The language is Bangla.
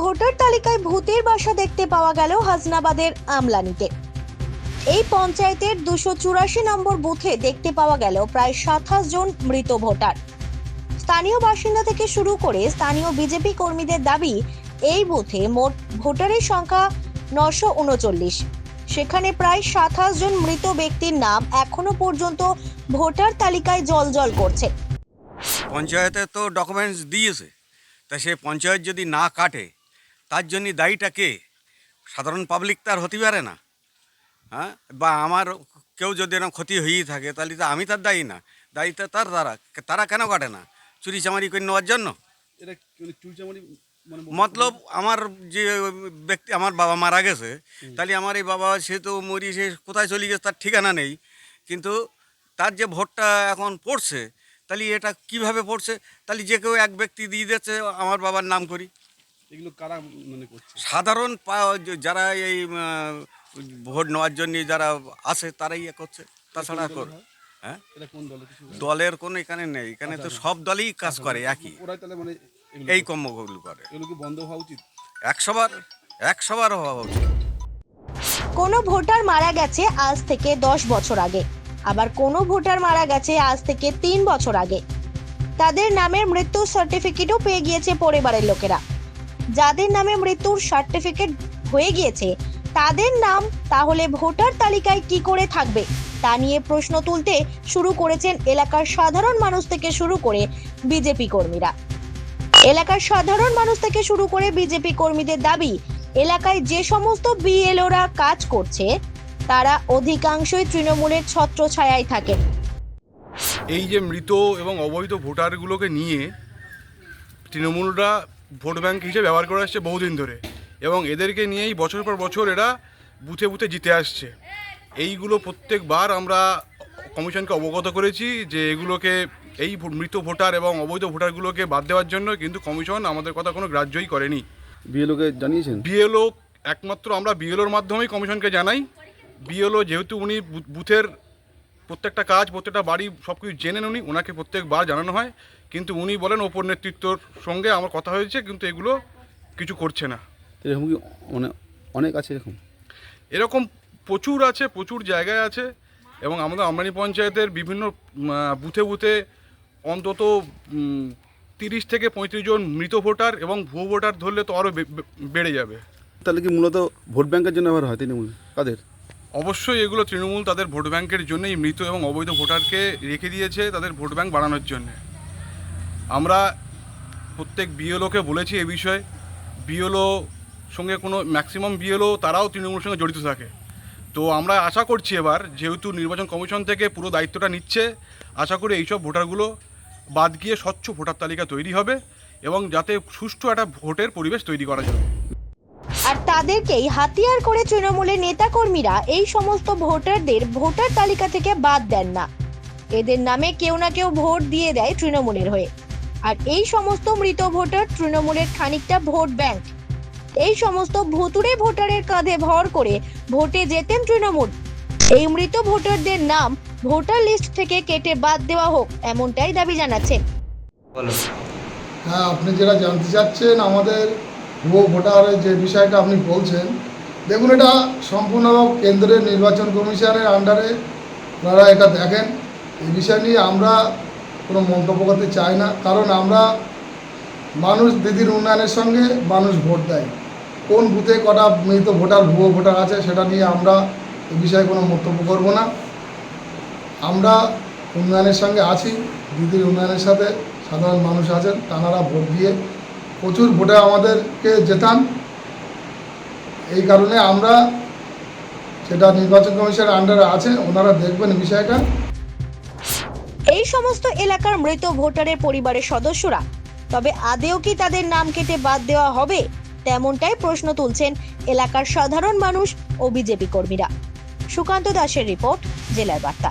ভোটার তালিকায় ভূতের বাসা দেখতে পাওয়া গেল হাসনাবাদের আমলানিতে। এই পঞ্চায়েতের দুশো চুরাশি নম্বর বুথে দেখতে পাওয়া গেল প্রায় সাতাশ জন মৃত ভোটার। স্থানীয় বাসিন্দা থেকে শুরু করে স্থানীয় বিজেপি কর্মীদের দাবি, এই বুথে মোট ভোটারের সংখ্যা নশো উনচল্লিশ। সেখানে প্রায় সাতাশ জন মৃত ব্যক্তির নাম এখনও পর্যন্ত ভোটার তালিকায় জলজল করছে। পঞ্চায়েতে তো ডকুমেন্টস দিয়েছে। তা সে পঞ্চায়েত যদি না কাটে তার জন্য দায়ীটা কে সাধারণ পাবলিক তার হতে পারে না। হ্যাঁ? বা আমার কেউ যদি এরকম ক্ষতি হয়েই থাকে তাহলে তো আমি তার দায়ী না। দায়িত্ব তার তারা তারা কেন কাটে না? চুরি চামারি করে নেওয়ার জন্য? এটা মানে মানে মতলব? আমার যে ব্যক্তি আমার বাবা মারা গেছে তাহলে আমার এই বাবা সে তো মরি সে কোথায় চলে গেছে তার ঠিকানা নেই। কিন্তু তার যে ভোটটা এখন পড়ছে তাহলে এটা কীভাবে পড়ছে? তাহলে যে কেউ এক ব্যক্তি দিয়ে দিচ্ছে আমার বাবার নাম করি। এগুলো কারা মানে করছে? সাধারণ পা- যারা এই ভোট নেওয়ার জন্য যারা আছে তারাই ইয়ে করছে। তাছাড়া কর হ্যাঁ? কোন দলের কোনো এখানে নেই। এখানে তো সব দলই কাজ করে একই। ওরাই তাহলে মানে এই কর্মগুলো করে। এগুলো কি বন্ধ হওয়া উচিত? একশো বার একশো হওয়া উচিত। কোনো ভোটার মারা গেছে আজ থেকে দশ বছর আগে। আবার কোনো ভোটার মারা গেছে আজ থেকে তিন বছর আগে। তাদের নামের মৃত্যুর সার্টিফিকেটও পেয়ে গিয়েছে পরিবারের লোকেরা। যাদের নামে মৃত্যুর সার্টিফিকেট হয়ে গিয়েছে, তাদের নাম, তাহলে ভোটার তালিকায় কি করে থাকবে? তা নিয়ে প্রশ্ন তুলতে শুরু করেছেন এলাকার সাধারণ মানুষ থেকে শুরু করে বিজেপি কর্মীরা। এলাকার সাধারণ মানুষ থেকে শুরু করে বিজেপি কর্মীদের দাবি, এলাকায় যে সমস্ত বিএলওরা কাজ করছে, তারা অধিকাংশই তৃণমূলের ছত্রছায়ায় থাকেন। এই যে মৃত এবং অবৈধ ভোটারগুলোকে নিয়ে তৃণমূলরা ভোট ব্যাংক হিসেবে ব্যবহার করে আসছে বহুদিন ধরে। এবং এদেরকে নিয়েই বছর পর বছর এরা বুথে বুথে জিতে আসছে। এইগুলো প্রত্যেকবার আমরা কমিশনকে অবগত করেছি যে এগুলোকে এই মৃত ভোটার এবং অবৈধ ভোটারগুলোকে বাদ দেওয়ার জন্য কিন্তু কমিশন আমাদের কথা কোনো গ্রাহ্যই করেনি। বিএলওকে জানিয়েছেন? বিএলও একমাত্র আমরা বিএলওর মাধ্যমেই কমিশনকে জানাই। বিএলও যেহেতু উনি বুথের প্রত্যেকটা কাজ প্রত্যেকটা বাড়ি সব কিছু জেনেন উনি ওনাকে প্রত্যেকবার জানানো হয়। কিন্তু উনি বলেন ওপর নেতৃত্বর সঙ্গে আমার কথা হয়েছে কিন্তু এগুলো কিছু করছে না। এরকম কি মানে অনেক আছে এরকম? এরকম প্রচুর আছে প্রচুর জায়গায় আছে এবং আমাদের আমরানি পঞ্চায়েতের বিভিন্ন বুথে বুথে অন্তত তিরিশ থেকে পঁয়ত্রিশ জন মৃত ভোটার এবং ভুয়ো ভোটার ধরলে তো আরও বেড়ে যাবে। তাহলে কি মূলত ভোট ব্যাংকের জন্য ব্যবহার হয় তৃণমূল? কাদের? অবশ্যই এগুলো তৃণমূল তাদের ভোট ব্যাংকের জন্যই মৃত এবং অবৈধ ভোটারকে রেখে দিয়েছে তাদের ভোট ব্যাংক বাড়ানোর জন্য। আমরা প্রত্যেক বিএলওকে বলেছি এ বিষয়ে, বিএলও সঙ্গে কোনো ম্যাক্সিমাম বিএলও তারাও তৃণমূলের সঙ্গে জড়িত থাকে। তো আমরা আশা করছি এবার, যেহেতু নির্বাচন কমিশন থেকে পুরো দায়িত্বটা নিচ্ছে, আশা করি এইসব ভোটারগুলো বাদ গিয়ে স্বচ্ছ ভোটার তালিকা তৈরি হবে এবং যাতে সুষ্ঠু একটা ভোটের পরিবেশ তৈরি করা যায়। আর তাদেরকেই হাতিয়ার করে তৃণমূলের নেতাকর্মীরা এই সমস্ত ভোটারদের ভোটার তালিকা থেকে বাদ দেন না। এদের নামে কেউ না কেউ ভোট দিয়ে দেয় তৃণমূলের হয়ে। আর এই সমস্ত মৃত ভোটার তৃণমূলের খানিকটা ভোট ব্যাংক। এই সমস্ত ভুতুড়ে ভোটারের কাঁধে ভর করে ভোটে যেতেন তৃণমূল। এই মৃত ভোটারদের নাম ভোটার লিস্ট থেকে কেটে বাদ দেওয়া হোক এমনটাই দাবি জানাচ্ছেন। হ্যাঁ আপনি যেটা জানতে চাচ্ছেন আমাদের ভুয়ো ভোটারের যে বিষয়টা আপনি বলছেন, দেখুন এটা সম্পূর্ণ কেন্দ্রের নির্বাচন কমিশনের আন্ডারে আপনারা এটা দেখেন। এই বিষয় নিয়ে আমরা কোনো মন্তব্য করতে চাই না, কারণ আমরা মানুষ দিদির উন্নয়নের সঙ্গে মানুষ ভোট দেয়। কোন বুথে কটা মৃত ভোটার, ভুয়ো ভোটার আছে সেটা নিয়ে আমরা এ বিষয়ে কোনো মন্তব্য করব না। আমরা উন্নয়নের সঙ্গে আছি, দিদির উন্নয়নের সাথে সাধারণ মানুষ আছেন, তাঁরা ভোট দিয়ে প্রচুর ভোটে আমাদেরকে জেতান। এই কারণে আমরা সেটা নির্বাচন কমিশনের আন্ডারে আছে, ওনারা দেখবেন বিষয়টা। এই সমস্ত এলাকার মৃত ভোটারের পরিবারের সদস্যরা, তবে আদেও কি তাদের নাম কেটে বাদ দেওয়া হবে? তেমনটাই প্রশ্ন তুলছেন এলাকার সাধারণ মানুষ ও বিজেপি কর্মীরা। সুকান্ত দাসের রিপোর্ট, জেলার বার্তা।